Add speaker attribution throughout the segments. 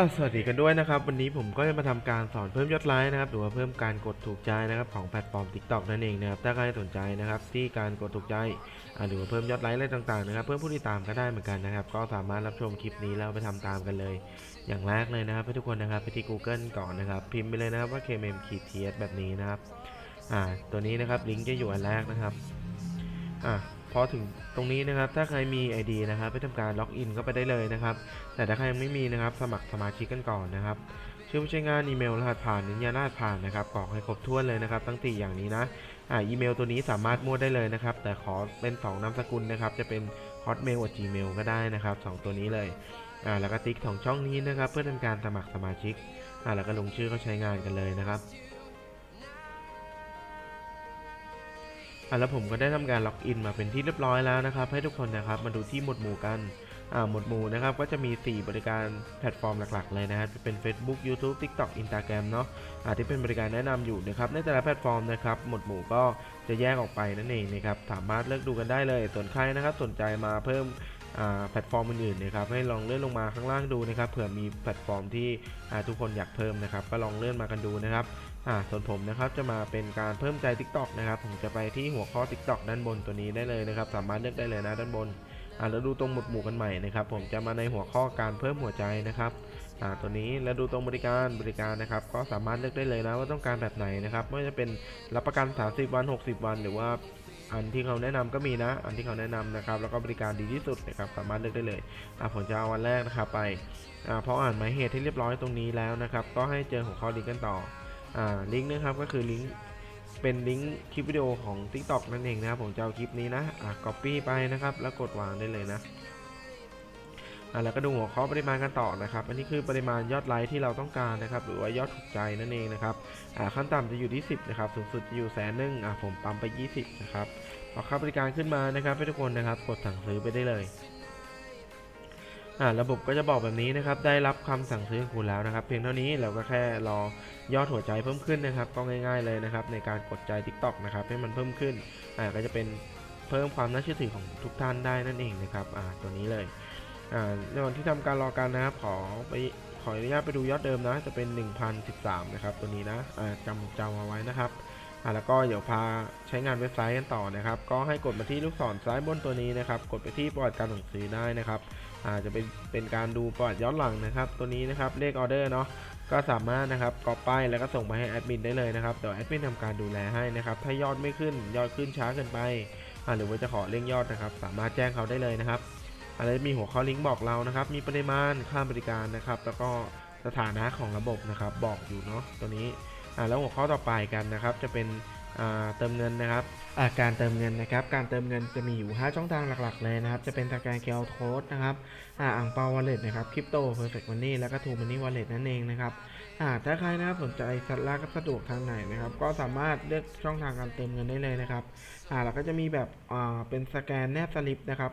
Speaker 1: สวัสดีกันด้วยนะครับ วันนี้ผมก็จะมาทำการสอนเพิ่มยอดไลค์นะครับหรือว่าเพิ่มการกดถูกใจนะครับของแพลตฟอร์ม TikTok นั่นเองนะครับถ้าใครสนใจนะครับที่การกดถูกใจหรือว่าเพิ่มยอดไลค์อะไรต่างๆนะครับเพิ่มผู้ติดตามก็ได้เหมือนกันนะครับก็สามารถรับชมคลิปนี้แล้วไปทำตามกันเลย อย่างแรกเลยนะครับให้ทุกคนนะครับไปที่ Google ก่อนนะครับพิมพ์ไปเลยนะครับว่า KMM ขีด TS แบบนี้นะครับอ่าตัวนี้นะครับลิงก์จะอยู่อันแรกนะครับอะ พอถึงตรงนี้นะครับ ถ้าใครมี ID นะครับไปทำการล็อกอินเข้าไปได้เลยนะครับ แต่ถ้าใครยังไม่มีนะครับ สมัครสมาชิกกันก่อนนะครับ ชื่อผู้ใช้งานอีเมลรหัสผ่านนิยารหัสผ่านนะครับกรอกให้ครบถ้วนเลยนะครับ ตั้งสี่อย่างนี้นะอ่าอีเมลตัวนี้สามารถมั่วได้เลยนะครับ แต่ขอเป็น2นามสกุลนะครับ จะเป็น Hotmail Gmail ก็ได้นะครับสองตัวนี้เลยอ่าแล้วก็ติ๊กของช่องนี้นะครับ เพื่อทำการสมัครสมาชิกอ่าแล้วก็ลงชื่อเข้าใช้งานกันเลยนะครับ อ่าแล้วผมก็ได้ทำการล็อกอินมาเป็นที่เรียบร้อยแล้วนะครับ ให้ทุกคนนะครับมาดูที่หมวดหมู่กันอ่าหมวดหมู่นะครับก็จะมี 4 บริการแพลตฟอร์มหลักๆ เลยนะครับจะเป็น Facebook YouTube TikTok Instagram เนาะอ่าที่เป็นบริการแนะนำอยู่นะครับในแต่ละแพลตฟอร์มนะครับหมวดหมู่ก็จะแยกออกไปนั่นเองนะครับสามารถเลือกดูกันได้เลยส่วนใครนะครับสนใจมาเพิ่มอ่าแพลตฟอร์มอื่นๆนะครับให้ลองเลื่อนลงมาข้างล่างดูนะครับเผื่อมีแพลตฟอร์มที่อ่าทุกคนอยากเพิ่มนะครับก็ลองเลื่อนมากันดูนะครับ อ่าส่วนผมนะครับจะมาเป็นการเพิ่มใจ TikTok นะครับผมจะไปที่หัวข้อ TikTok ด้านบนตัวนี้ได้เลยนะครับสามารถเลือกได้เลยนะด้านบนอ่าแล้วดูตรงหมวดหมู่กันใหม่นะครับผมจะมาในหัวข้อการเพิ่มหัวใจนะครับอ่าตัวนี้แล้วดูตรงบริการบริการนะครับก็สามารถเลือกได้เลยนะว่าต้องการแบบไหนนะครับไม่ว่าจะเป็นรับประกัน 30 วัน 60 วัน หรือว่าอันที่เขาแนะนำก็มีนะ อันที่เขาแนะนำนะครับ แล้วก็บริการดีที่สุดนะครับ สามารถเลือกได้เลยอ่าผมจะเอาวันแรกนะครับไปอ่าพออ่านหมายเหตุที่เรียบร้อยตรงนี้แล้วนะครับ ก็ให้เจอหัวข้อลิงก์กันต่อ ลิงก์นะครับก็คือลิงก์เป็นลิงก์คลิปวิดีโอของ TikTok นั่นเองนะครับผมจะเอาคลิปนี้นะอะ copy ไปนะครับ แล้วกดวางได้เลยนะอะแล้วก็ดูหัวข้อปริมาณกันต่อนะครับ อันนี้คือปริมาณยอดไลค์ที่เราต้องการนะครับ หรือว่ายอดถูกใจนั่นเองนะครับอ่าขั้นต่ำจะอยู่ที่ 10นะครับสูงสุดจะอยู่แสนหนึ่งอะผมปั๊มไป 20นะครับพอค่าบริการขึ้นมานะครับให้ทุกคนนะครับ กดสั่งซื้อไปได้เลย อ่าระบบก็จะบอกแบบนี้นะครับ ได้รับคำสั่งซื้อของคุณแล้วนะครับ เพียงเท่านี้เราก็แค่รอยอดหัวใจเพิ่มขึ้นนะครับ ก็ง่าย ๆเลยนะครับ ในการกดใจ TikTok นะครับ ให้มันเพิ่มขึ้น อ่า ก็จะเป็นเพิ่มความน่าเชื่อถือของทุกท่านได้นั่นเองนะครับ อ่า ตัวนี้เลย อ่า ในวันที่ทำการรอการนะครับ ขอไปขออนุญาตไปดูยอดเดิมนะ จะเป็น 1013 นะครับ ตัวนี้นะ อ่าจำจำเอาไว้นะครับ อ่าแล้วก็เดี๋ยวพาใช้งานเว็บไซต์กันต่อนะครับ ก็ให้กดมาที่ลูกศรซ้ายบนตัวนี้นะครับ กดไปที่ประวัติการสั่งซื้อได้นะครับอาจจะเป็นเป็นการดูประวัติย้อนหลังนะครับ ตัวนี้นะครับเลขออเดอร์เนาะก็สามารถนะครับก๊อปป้ายแล้วก็ส่งไปให้แอดมินได้เลยนะครับเดี๋ยวแอดมินทำการดูแลให้นะครับ ถ้ายอดไม่ขึ้นยอดขึ้นช้าเกินไปอ่าหรือว่าจะขอเร่งยอดนะครับ สามารถแจ้งเขาได้เลยนะครับอะไรมีหัวข้อลิงก์บอกเรานะครับ มีปริมาณค่าบริการนะครับ แล้วก็สถานะของระบบนะครับ บอกอยู่เนาะตัวนี้ แล้วหัวข้อต่อไปกันนะครับ จะเป็นเติมเงินนะครับการเติมเงินนะครับ การเติมเงินจะมีอยู่ 5 ช่องทางหลักๆ เลยนะครับ จะเป็นทางการ QR Code นะครับอ่าอ่างเปาวอลเล็ตนะครับคริปโตเพอร์เฟกต์มันนี่แล้วก็ทูมันนี่วอลเล็ตนั่นเองนะครับอ่าถ้าใครนะครับสนใจสัตว์ลากกับสะดวกทางไหนนะครับ ก็สามารถเลือกช่องทางการเติมเงินได้เลยนะครับอ่าแล้วก็จะมีแบบอ่าเป็นสแกนแนบสลิปนะครับ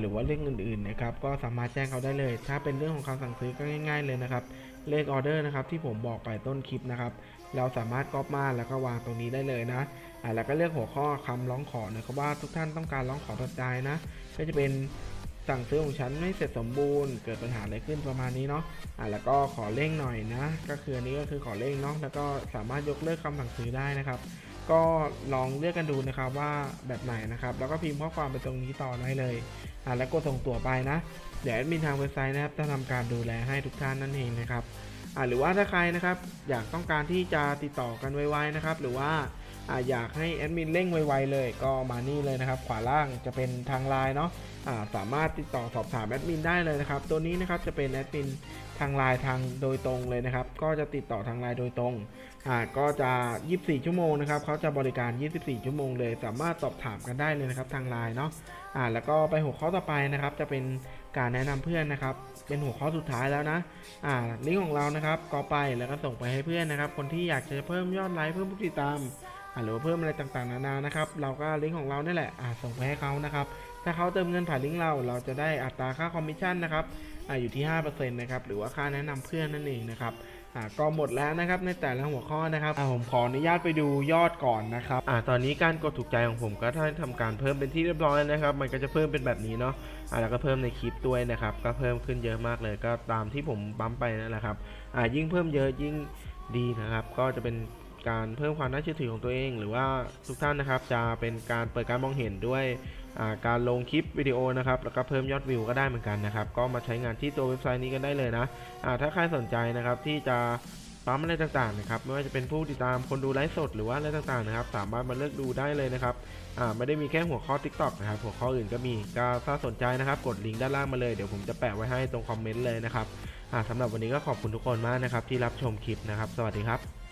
Speaker 1: หรือว่าเรื่องอื่นๆนะครับก็สามารถแจ้งเขาได้เลย ถ้าเป็นเรื่องของคำสั่งซื้อก็ง่าย ๆเลยนะครับเลขออเดอร์นะครับที่ผมบอกไปต้นคลิปนะครับเราสามารถก๊อปมาแล้วก็วางตรงนี้ได้เลยนะอ่าแล้วก็เลือกหัวข้อคำร้องขอนะครับว่าทุกท่านต้องการร้องขอตัดใจนะก็จะเป็นสั่งซื้อของฉันไม่เสร็จสมบูรณ์เกิดปัญหาอะไรขึ้นประมาณนี้เนาะอ่าแล้วก็ขอเร่งหน่อยนะ ก็คืออันนี้ก็คือขอเร่งเนาะแล้วก็สามารถยกเลิกคำสั่งซื้อได้นะครับ ก็ลองเลือกกันดูนะครับว่าแบบไหนนะครับ แล้วก็พิมพ์ข้อความไปตรงนี้ต่อได้เลยอ่าแล้วกดส่งตัวไปนะ เดี๋ยวแอดมินทางเว็บไซต์นะครับจะทำการดูแลให้ทุกท่านนั่นเองนะครับอ่าหรือว่าถ้าใครนะครับ อยากต้องการที่จะติดต่อกันไวๆนะครับ หรือว่า ออยากให้แอดมินเร่งไวๆเลยก็มานี่เลยนะครับ ขวาล่างจะเป็นทางไลน์เนาะสามารถติดต่อสอบถามแอดมินได้เลยนะครับ ตัวนี้นะครับจะเป็นแอดมินทางไลน์ทางโดยตรงเลยนะครับ ก็จะติดต่อทางไลน์โดยตรงอ่าก็จะ 24 ชั่วโมงนะครับเขาจะบริการ 24 ชั่วโมงเลย สามารถสอบถามกันได้เลยนะครับทางไลน์เนาะอ่าแล้วก็ไปหัวข้อต่อไปนะครับ จะเป็นการแนะนำเพื่อนนะครับ เป็นหัวข้อสุดท้ายแล้วนะอ่าลิงก์ของเรานะครับก็ไปแล้วก็ส่งไปให้เพื่อนนะครับ คนที่อยากจะเพิ่มยอดไลค์เพิ่มผู้ติดตาม หรือเพิ่มอะไรต่างๆนานานะครับ เราก็ลิงก์ของเราเนี่ยแหละอ่าส่งไปให้เขานะครับ ถ้าเขาเติมเงินผ่านลิงก์เรา เราจะได้อัตราค่าคอมมิชชั่นนะครับอ่าอยู่ที่5%นะครับ หรือว่าค่าแนะนำเพื่อนนั่นเองนะครับอ่าก็หมดแล้วนะครับในแต่ละหัวข้อนะครับอ่าผมขออนุญาตไปดูยอดก่อนนะครับอ่าตอนนี้การกดถูกใจของผมก็ได้ทำการเพิ่มเป็นที่เรียบร้อยนะครับ มันก็จะเพิ่มเป็นแบบนี้เนาะอ่าแล้วก็เพิ่มในคลิปด้วยนะครับ ก็เพิ่มขึ้นเยอะมากเลย ก็ตามที่ผมบั๊มไปนั่นแหละครับอ่ายิ่งเพิ่มเยอะยิ่งดีนะครับ ก็จะเป็น การเพิ่มความน่าเชื่อถือของตัวเอง หรือว่าทุกท่านนะครับ จะเป็นการเปิดการมองเห็นด้วยาการลงคลิปวิดีโอนะครับแล้วก็เพิ่มยอดวิวก็ได้เหมือนกันนะครับ ก็มาใช้งานที่ตัวเว็บไซต์นี้กันได้เลยนะถ้าใครสนใจนะครับที่จะปั๊มอะไรต่างๆนะครับไม่ว่าจะเป็นผู้ติดตามคนดูไลฟ์สดหรือว่าอะไรต่างๆนะครับ สามารถมาเลือกดูได้เลยนะครับอ่าไม่ได้มีแค่หัวข้อ TikTok นะครับหัวข้ออื่นก็มีก็ถ้าสนใจนะครับ กดลิงก์ด้านล่างมาเลยเดี๋ยวผมจะแปะไว้ให้ตรงคอมเมนต์เลยนะครับอ่าสำหรับวันนี้ก็ขอบคุณทุกคนมากนะครับที่รับชมคลิปนะครับ สวัสดีครับ